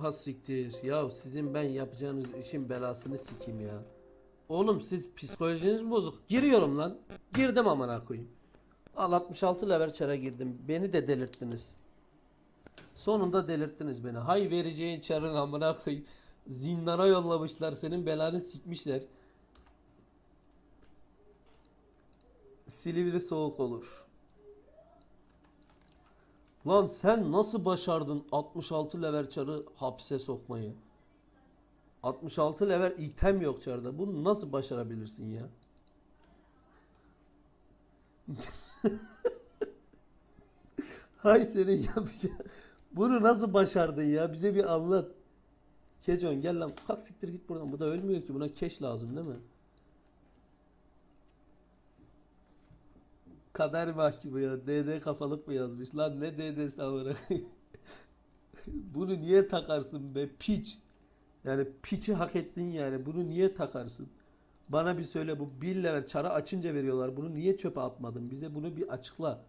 Ha siktir. Ya sizin ben yapacağınız işin belasını sikeyim ya. Oğlum siz psikolojiniz bozuk. Giriyorum lan. Girdim amına koyayım. Al 66 level çara girdim. Beni de delirttiniz. Sonunda delirttiniz beni. Hay vereceğin çarın amına koyayım. Zindana yollamışlar senin belanı sikmişler. Silivri soğuk olur. Lan sen nasıl başardın 66 level çarı hapse sokmayı? 66 level item yok çarda. Bunu nasıl başarabilirsin ya? Hay senin yapacağın. Bunu nasıl başardın ya? Bize bir anlat. Kecon gel lan. Kalk siktir git buradan. Bu da ölmüyor ki. Buna keş lazım değil mi? Kader mahkumu ya. DD kafalık mı yazmış? Lan ne DD'si amına? Bunu niye takarsın be piç? Yani piçi hak ettin yani. Bunu niye takarsın? Bana bir söyle bu 1 level çara açınca veriyorlar. Bunu niye çöpe atmadın? Bize bunu bir açıkla.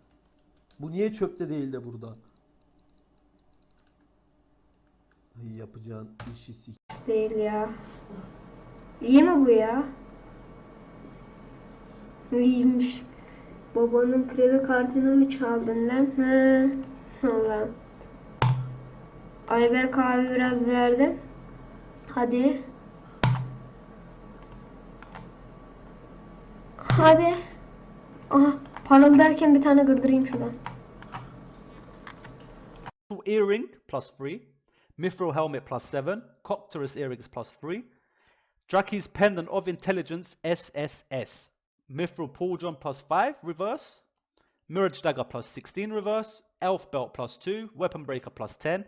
Bu niye çöpte değil de burada? Ay yapacağın işi sik. değil ya. İyi mi bu ya? İyiymiş. Babanın kredi kartını mı çaldın lan? He. Allah'ım. Ayber kahve biraz verdim. Hadi. Hadi. Aha parıldarken bir tane gırdırayım şuradan. earring plus 3, Mithril helmet plus 7, Copterus earrings plus 3, Draki's pendant of intelligence SSS, Mithril pauldron plus 5 reverse, Mirage dagger plus 16 reverse, Elf belt plus 2, Weapon breaker plus 10,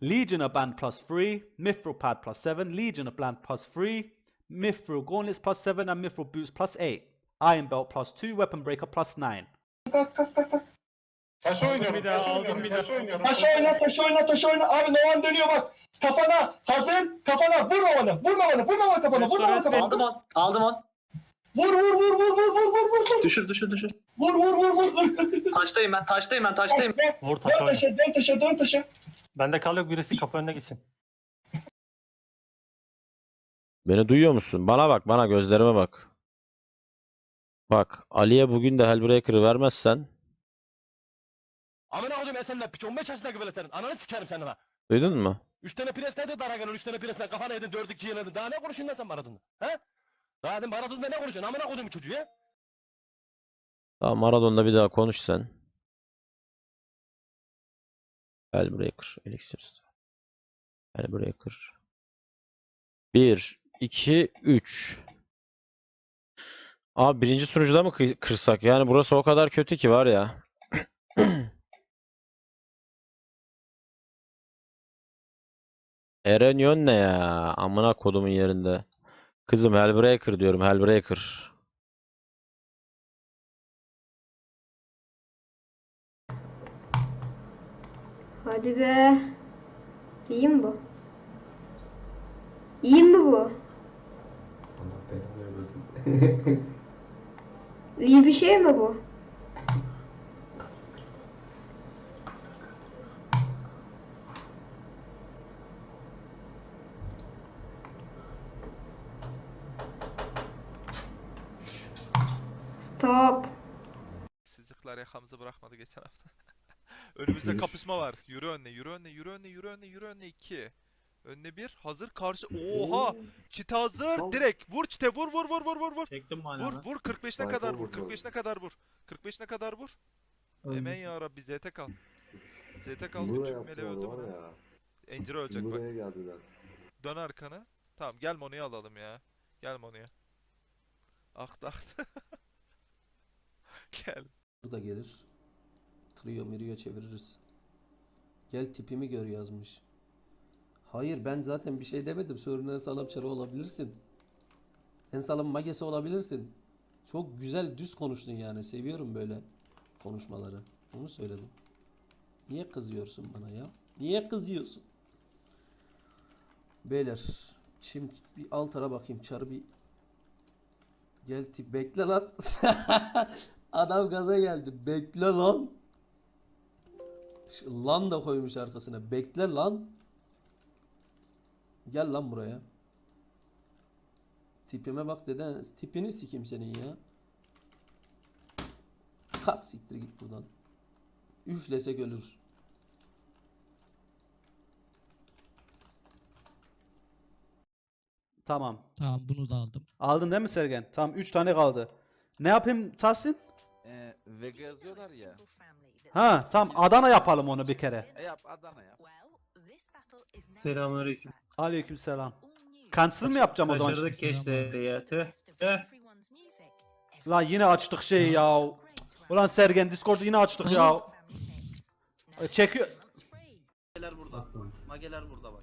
Legioner band plus 3, Mithril pad plus 7, Legioner band plus 3, Mithril gauntlets plus 7 and Mithril boots plus 8, Iron belt plus 2, Weapon breaker plus 9. Taş oynuyorum. bir daha, taş aldım oynuyorum, bir taş daha. oynuyorum. Taş oyna, taş oyna, taş oyna. Abi Novan dönüyor bak. Kafana hazır. Kafana vur Novan'ı. Vur Novan'ı. Vur Novan'ı kafana. Vur Novan'ı kafana. Aldım on. Aldım on. Vur vur vur vur vur vur vur vur. Düşür düşür düşür. Vur vur vur vur. Kır kır. Taştayım ben taştayım ben taştayım. Taş, Vur taş Dön oyna. taşa dön taşa dön taşa. Bende kal yok birisi kapı önüne gitsin. Beni duyuyor musun? Bana bak bana gözlerime bak. Bak Ali'ye bugün de Hellbreaker'ı vermezsen Amına koydum Esen'le piç 15 yaşındaki böyle senin. Ananı sikerim senin ha. duydun mu? 3 tane pres ne dedi Aragan'ın 3 tane presine kafana yedin 4-2 yedin. Daha ne konuşuyorsun lan sen bana adını? He? Daha dedim Maradon'da ne konuşuyorsun? Amına koydum çocuğu ya. Tamam Maradon'da bir daha konuş sen. Hellbreaker, Elixir. Hellbreaker. 1, 2, 3. Abi birinci sunucuda mı kırsak? Yani burası o kadar kötü ki var ya. Erenyon ne ya? Amına kodumun yerinde. Kızım Hellbreaker diyorum Hellbreaker. Hadi be. İyi mi bu? İyi mi bu? İyi bir şey mi bu? Stop. Sizlikler yakamızı bırakmadı geçen hafta. Önümüzde kapışma var. Yürü önüne, yürü önüne, yürü önüne, yürü önüne, yürü önüne 2. Önüne 1. Hazır karşı. Oha! Çite hazır. Direkt vur çite. Vur vur vur vur vur vur. Çektim Vur mananı. vur 45'ne kadar vur. 45'ne kadar vur. 45'ne kadar vur. Emen ya Rabbi ZT kal. ZT kal. Bütün mele öldü mü? lan? Encir ölecek bak. Dön arkanı. Tamam gel Monu'yu alalım ya. Gel Monu'ya. Aktı aktı. Gel. da gelir. Trio mirio çeviririz. Gel tipimi gör yazmış. Hayır ben zaten bir şey demedim. Sorun en sağlam çarı olabilirsin. En sağlam magesi olabilirsin. Çok güzel düz konuştun yani. Seviyorum böyle konuşmaları. Onu söyledim. Niye kızıyorsun bana ya? Niye kızıyorsun? Beyler. Şimdi bir alt ara bakayım. Çarı bir Gel tip bekle lan. Adam gaza geldi. Bekle lan. Şu lan da koymuş arkasına. Bekle lan. Gel lan buraya. Tipime bak deden. Tipini sikeyim senin ya. Kalk siktir git buradan. Üflesek ölür. Tamam. Tamam bunu da aldım. Aldın değil mi Sergen? Tamam 3 tane kaldı. Ne yapayım Tahsin? Vega yazıyorlar ya. Ha tamam Adana yapalım onu bir kere. E yap Adana yap. Selamünaleyküm. Aleykümselam. Cancel mi yapacağım o zaman? Kaçırdık gençleri ya. Tüh. Tüh. Lan yine açtık şeyi ya. Ulan Sergen Discord'u yine açtık ya. E, Çekiyor. Mageler burada. Mageler burada bak.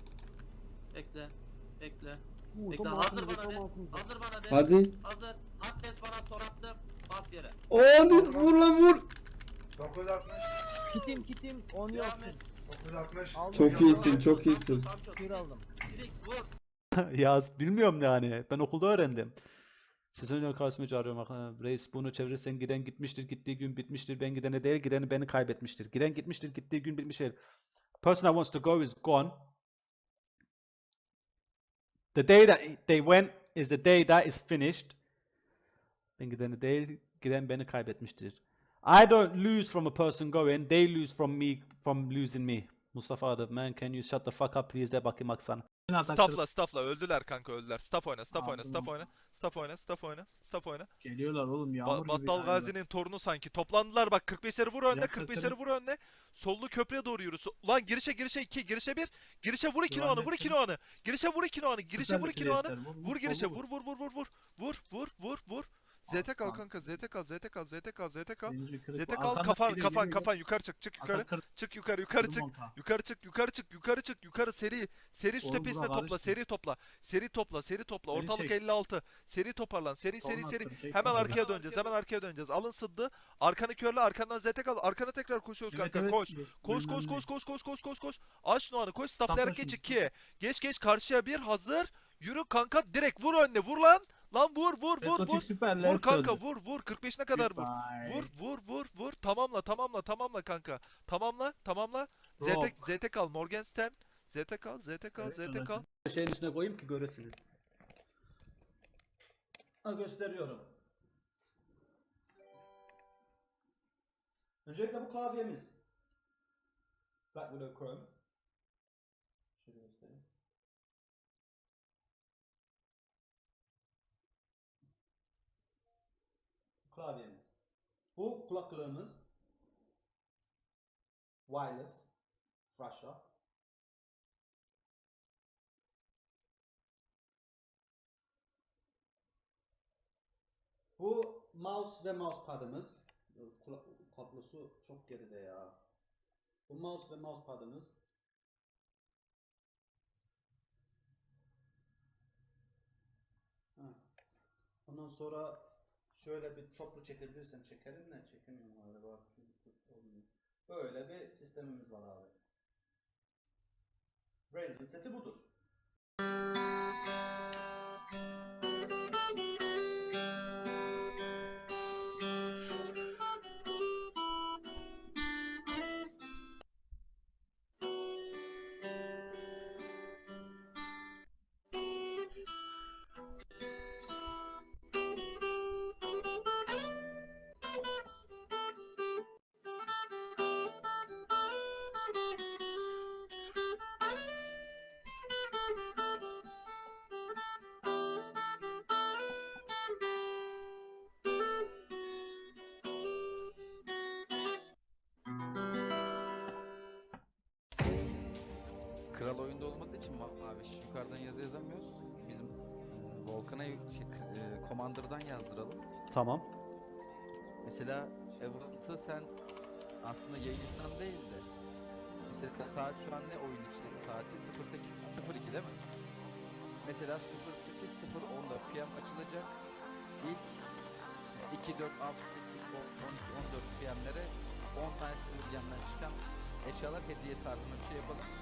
Bekle. Bekle. Bekle. Hazır bana de. Hazır bana de. Hadi. Hazır. Atlas bana tor. Bas yere. Hadi vur lan vur. Kitim kitim. 10 yok. Çok iyisin çok iyisin. Kür aldım. Silik vur. ya bilmiyorum yani. Ben okulda öğrendim. Siz önce karşıma çağırıyorum. Ha, Reis bunu çevirirsen giden gitmiştir, gittiği gün bitmiştir. Ben gidene değil, gideni beni kaybetmiştir. Giden gitmiştir, gittiği gün bitmiştir. Person that wants to go is gone. The day that they went is the day that is finished. Ben gideni değil, giden beni kaybetmiştir. I don't lose from a person going, they lose from me from losing me. Mustafa Adı, man can you shut the fuck up please de bakayım aksana. Staffla staffla öldüler kanka öldüler. Staff oyna staff oyna staff oyna. Staff oyna staff oyna staff oyna. Geliyorlar oğlum Ba- Battal Gazi'nin torunu sanki. Toplandılar bak 45'leri vur önde 45'leri vur önde. Sollu köprüye doğru yürü. Ulan girişe girişe 2 girişe 1. Girişe vur 2 anı vur 2 anı. Girişe vur 2 anı. Girişe vur 2 anı. Vur girişe vur vur vur vur vur. Vur vur vur vur. ZT kal kanka ZT kal ZT kal ZT kal ZT kal. ZT kal kafan kafan kafan yukarı çık çık yukarı. Çık yukarı yukarı çık. Yukarı çık, yukarı çık, yukarı çık, yukarı seri. Seri su tepesine topla, seri topla. Seri topla, seri topla. Ortalık çek. 56. Seri toparlan. Seri seri seri. Hemen arkaya döneceğiz. Hemen arkaya döneceğiz. Alın sıddı. Arkanı körle, arkandan ZT kal. Arkana tekrar koşuyoruz kanka. Koş. Koş koş koş koş koş koş koş koş. Aç anı. Koş stafflayarak geç 2. Geç geç karşıya bir hazır. Yürü kanka direkt vur önüne. Vur lan. Lan vur vur vur vur. Vur kanka vur vur. 45'ine kadar vur. Vur vur vur vur. Tamamla tamamla tamamla kanka. Tamamla tamamla. ZT ZT kal Morgenstern. ZT kal ZT kal ZT kal. Şeyin üstüne koyayım ki görürsünüz. Ha gösteriyorum. Öncelikle bu klavyemiz. Black Widow Chrome. Şöyle göstereyim. Klavyemiz. Bu kulaklığımız. Wireless. Russia. Bu mouse ve mousepad'ımız. Kablosu çok geride ya. Bu mouse ve mousepad'ımız. Ondan sonra şöyle bir toplu çekebilirsen çekerim de çekemiyorum galiba. Çünkü olmuyor. Böyle bir sistemimiz var abi. Razer seti budur. Kral oyunda olmadığı için ma mavi yukarıdan yazı yazamıyoruz. Bizim Volkan'a şey, e, Commander'dan yazdıralım. Tamam. Mesela Event'ı sen aslında yayından değil de mesela saat şu an ne oyun içinde saati 08.02 değil mi? Mesela 08.014 PM açılacak. İlk 2, 4, 6, 8, 12, 14 PM'lere 10 tane simürgenden çıkan eşyalar hediye tarzında bir şey yapalım.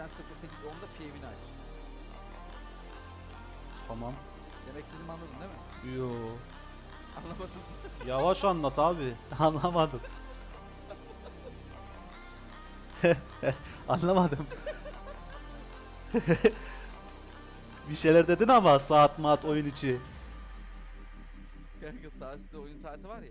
Sen 08.10'da PM'ini aç. Tamam. Demek istediğimi anladın değil mi? Yo. Anlamadın. Yavaş anlat abi. Anlamadım. Anlamadım. Bir şeyler dedin ama saat maat oyun içi. Kanka saatte oyun saati var ya.